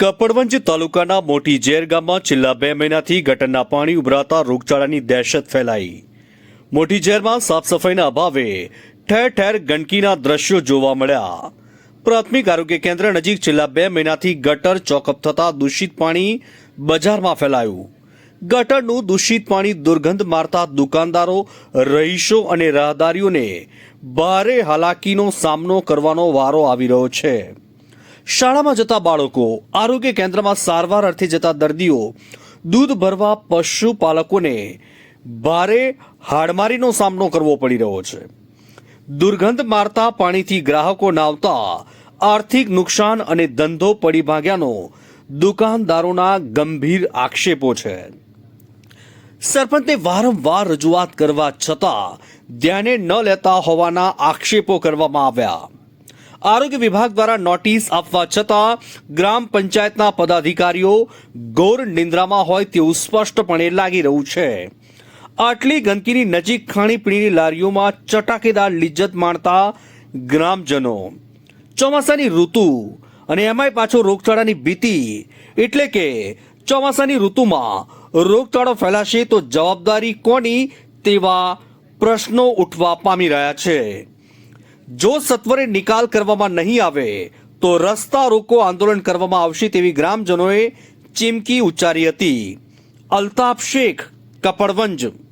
કપડવંજ તાલુકાના મોટી ઝેર ગામમાં છેલ્લા બે મહિનાથી ગટરના પાણી ઉભરાતા રોગચાળાની દહેશત ફેલાઈ. મોટી ઝેરમાં સાફ સફાઈના અભાવે ઠેર ઠેર ગંદકીના દ્રશ્યો જોવા મળ્યા. પ્રાથમિક આરોગ્ય કેન્દ્ર નજીક છેલ્લા બે મહિનાથી ગટર ચોકઅપ થતા દૂષિત પાણી બજારમાં ફેલાયું. ગટરનું દૂષિત પાણી દુર્ગંધ મારતા દુકાનદારો, રહીશો અને રાહદારીઓને ભારે હાલાકીનો સામનો કરવાનો વારો આવી રહ્યો છે. શાળામાં જતા બાળકો, આરોગ્ય કેન્દ્રમાં સારવાર અર્થે જતા દર્દીઓ, દૂધ ભરવા પશુપાલકોને ભારે હાડમારીનો સામનો કરવો પડી રહ્યો છે. દુર્ગંધ મારતા પાણીથી ગ્રાહકો નાવતા આર્થિક નુકસાન અને ધંધો પડી ભાગ્યાનો દુકાનદારોના ગંભીર આક્ષેપો છે. સરપંચને વારંવાર રજૂઆત કરવા છતાં ધ્યાને ન લેતા હોવાના આક્ષેપો કરવામાં આવ્યા. આરોગ્ય વિભાગ દ્વારા નોટિસ આપવા છતાં ગ્રામ પંચાયતના પદાધિકારીઓ ગોર નિંદ્રામાં હોય તેવું સ્પષ્ટપણે લાગી રહ્યું છે. આટલી ગંદકીની નજીક ખાણીપીણીની લારીઓમાં ચટાકેદાર લિજ્જત માણતા ગ્રામજનો. ચોમાસાની ઋતુ અને એમાંય પાછો રોગચાળાની ભીતિ એટલે કે ચોમાસાની ઋતુમાં રોગચાળો ફેલાશે તો જવાબદારી કોની તેવા પ્રશ્નો ઉઠવા પામી રહ્યા છે. જો સત્વરે નિકાલ કરવામાં નહીં આવે, તો રસ્તા રોકો આંદોલન કરવામાં આવશે તેવી ગ્રામજનોએ ચીમકી ઉચ્ચારી હતી. અલ્તાફ શેખ, કપડવંજ